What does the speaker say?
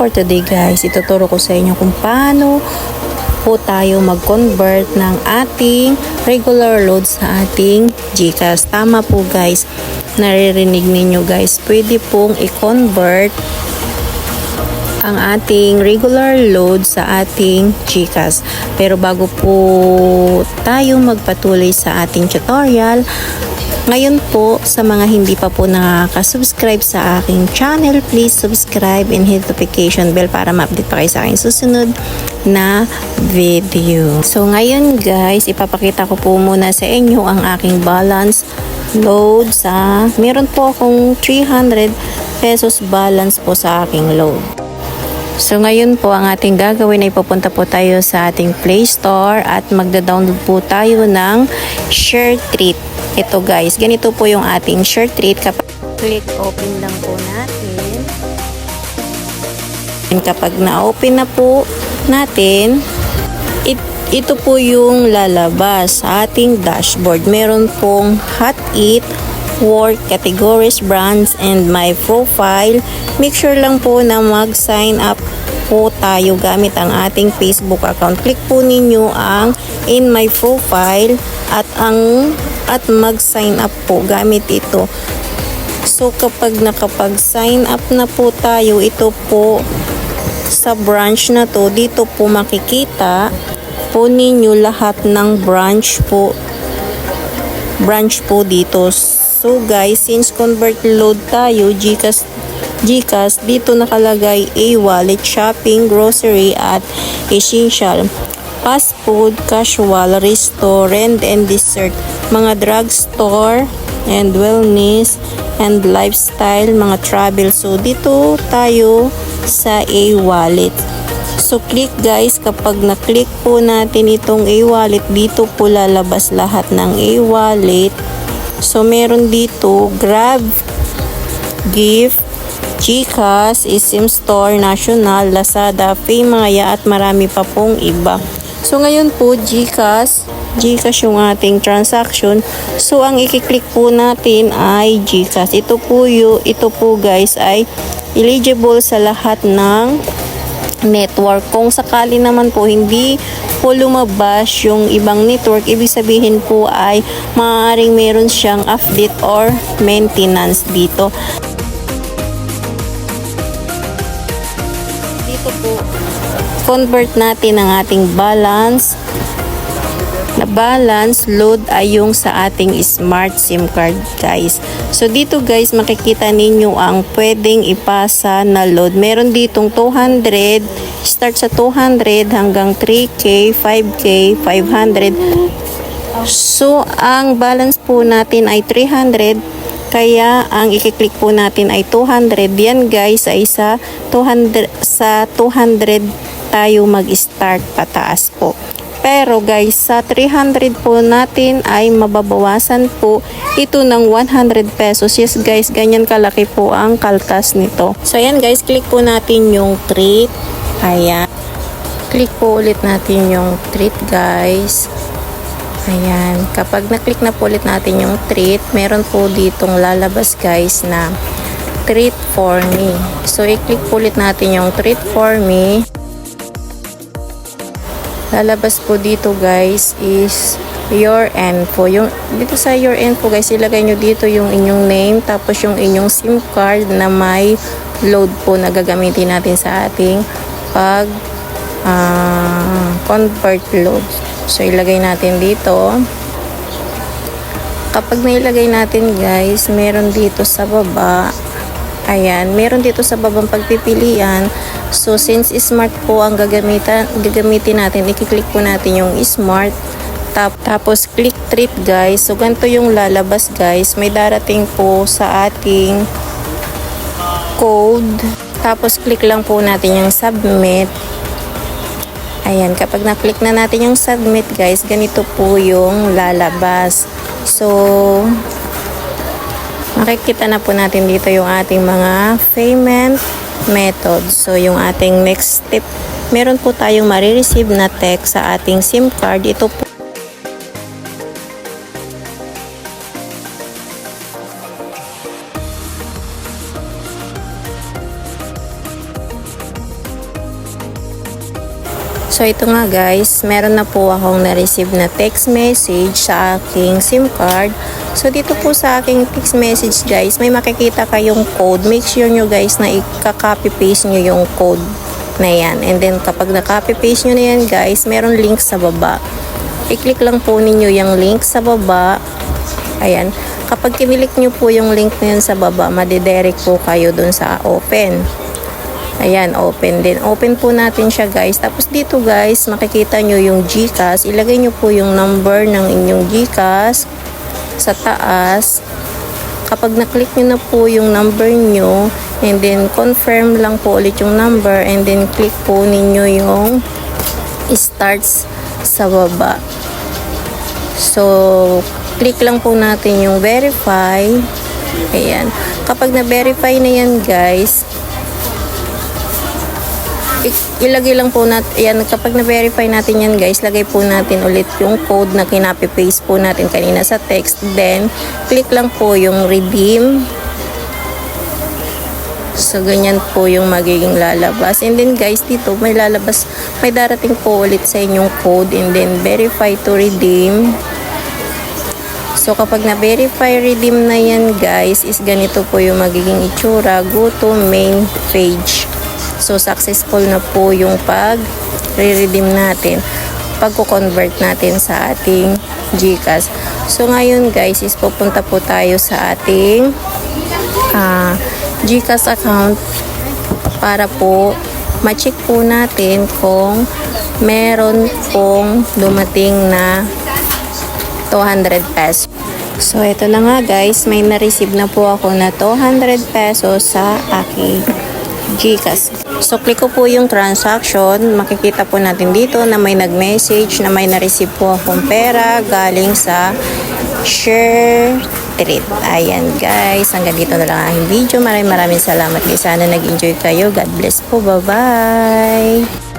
For today guys, ituturo ko sa inyo kung paano po tayo mag-convert ng ating regular load sa ating GCash. Tama po guys, naririnig ninyo guys, pwede pong i-convert ang ating regular load sa ating GCash. Pero bago po tayo magpatuloy sa ating tutorial, ngayon po, sa mga hindi pa po nakaka-subscribe sa aking channel, please subscribe and hit notification bell para ma-update pa kayo sa aking susunod na video. So ngayon guys, ipapakita ko po muna sa inyo ang aking balance load sa, meron po akong 300 pesos balance po sa aking load. So ngayon po ang ating gagawin ay pupunta po tayo sa ating Play Store at magda-download po tayo ng Share Treat. Ito guys, ganito po yung ating Share Treat click open lang po natin. And kapag na-open na po natin, it, ito po yung lalabas sa ating dashboard. Meron pong Hot Eat, work, categories, brands, and my profile. Make sure lang po na mag-sign up po tayo gamit ang ating Facebook account. Click po ninyo ang in my profile at ang at mag-sign up po gamit ito. So kapag nakapag-sign up na po tayo, ito po sa branch na to, dito po makikita po ninyo lahat ng branch po branch po dito. So guys, since convert load tayo, GCash, GCash dito nakalagay A-wallet, shopping, grocery at essential. Fast food, casual, restaurant and dessert, mga drugstore and wellness and lifestyle, mga travel. So dito tayo sa A-wallet. So, click guys, kapag na-click po natin itong A-wallet, dito po lalabas lahat ng A-wallet. So, meron dito Grab, Gift, Gcash, Isim Store, National, Lazada, Paymaya at marami pa pong iba. So, ngayon po, Gcash, Gcash yung ating transaction. So, ang i-click po natin ay Gcash. Ito po, yung, ito po guys ay eligible sa lahat ng network. Kung sakali naman po hindi po lumabas yung ibang network, ibig sabihin po ay maaaring meron siyang update or maintenance dito. Dito po, convert natin ang ating balance na balance load ay yung sa ating smart SIM card guys. So dito guys makikita ninyo ang pwedeng ipasa na load. Meron ditong 200, start sa 200 hanggang 3K, 5K, 500. So ang balance po natin ay 300 kaya ang i-click po natin ay 200. Yan guys ay sa 200 sa 200 tayo mag-start pataas po. Pero guys, sa 300 po natin ay mababawasan po ito ng 100 pesos. Yes guys, ganyan kalaki po ang kaltas nito. So ayan guys, click po natin yung treat. Ayan. Click po ulit natin yung treat guys. Ayan. Kapag na-click na po ulit natin yung treat, meron po ditong lalabas guys na treat for me. So i-click po ulit natin yung treat for me lalabas po dito guys is your info. Yung, dito sa your info guys, ilagay nyo dito yung inyong name tapos yung inyong SIM card na may load po na gagamitin natin sa ating pag uh, convert load. So ilagay natin dito. Kapag nailagay natin guys, meron dito sa baba Ayan, meron dito sa babang pagpipilian. So, since smart po ang gagamitan, gagamitin natin, i-click po natin yung smart. Tap, tapos, click trip guys. So, ganito yung lalabas guys. May darating po sa ating code. Tapos, click lang po natin yung submit. Ayan, kapag na-click na natin yung submit guys, ganito po yung lalabas. So, makikita na po natin dito yung ating mga payment method. So, yung ating next step, meron po tayong marireceive na text sa ating SIM card. Ito po So ito nga guys, meron na po akong na-receive na text message sa aking SIM card. So dito po sa aking text message guys, may makikita kayong code. Make sure nyo guys na i-copy paste nyo yung code na yan. And then kapag na-copy paste nyo na yan guys, meron link sa baba. I-click lang po ninyo yung link sa baba. Ayan. Kapag kinilik nyo po yung link na yun sa baba, madidirect po kayo dun sa open. Ayan, open din. Open po natin siya guys. Tapos dito guys, makikita nyo yung GCash. Ilagay nyo po yung number ng inyong GCash sa taas. Kapag na-click nyo na po yung number nyo, and then confirm lang po ulit yung number, and then click po ninyo yung starts sa baba. So, click lang po natin yung verify. Ayan. Kapag na-verify na yan guys, ilagay lang po natin, yan, kapag na-verify natin yan guys, lagay po natin ulit yung code na kinapi-paste po natin kanina sa text. Then, click lang po yung redeem. So, ganyan po yung magiging lalabas. And then guys, dito may lalabas, may darating po ulit sa inyong code and then verify to redeem. So, kapag na-verify redeem na yan guys, is ganito po yung magiging itsura. Go to main page. So, successful na po yung pag-redeem natin. Pagko-convert natin sa ating GCash. So, ngayon guys, is pupunta po tayo sa ating ah, GCash account para po ma-check po natin kung meron pong dumating na 200 pesos. So, ito na nga guys, may na-receive na po ako na 200 pesos sa aking GCash. So, click ko po yung transaction. Makikita po natin dito na may nag-message na may na-receive po akong pera galing sa share treat. Ayan guys, hanggang dito na lang ang video. Maraming maraming salamat guys. Sana nag-enjoy kayo. God bless po. Bye-bye!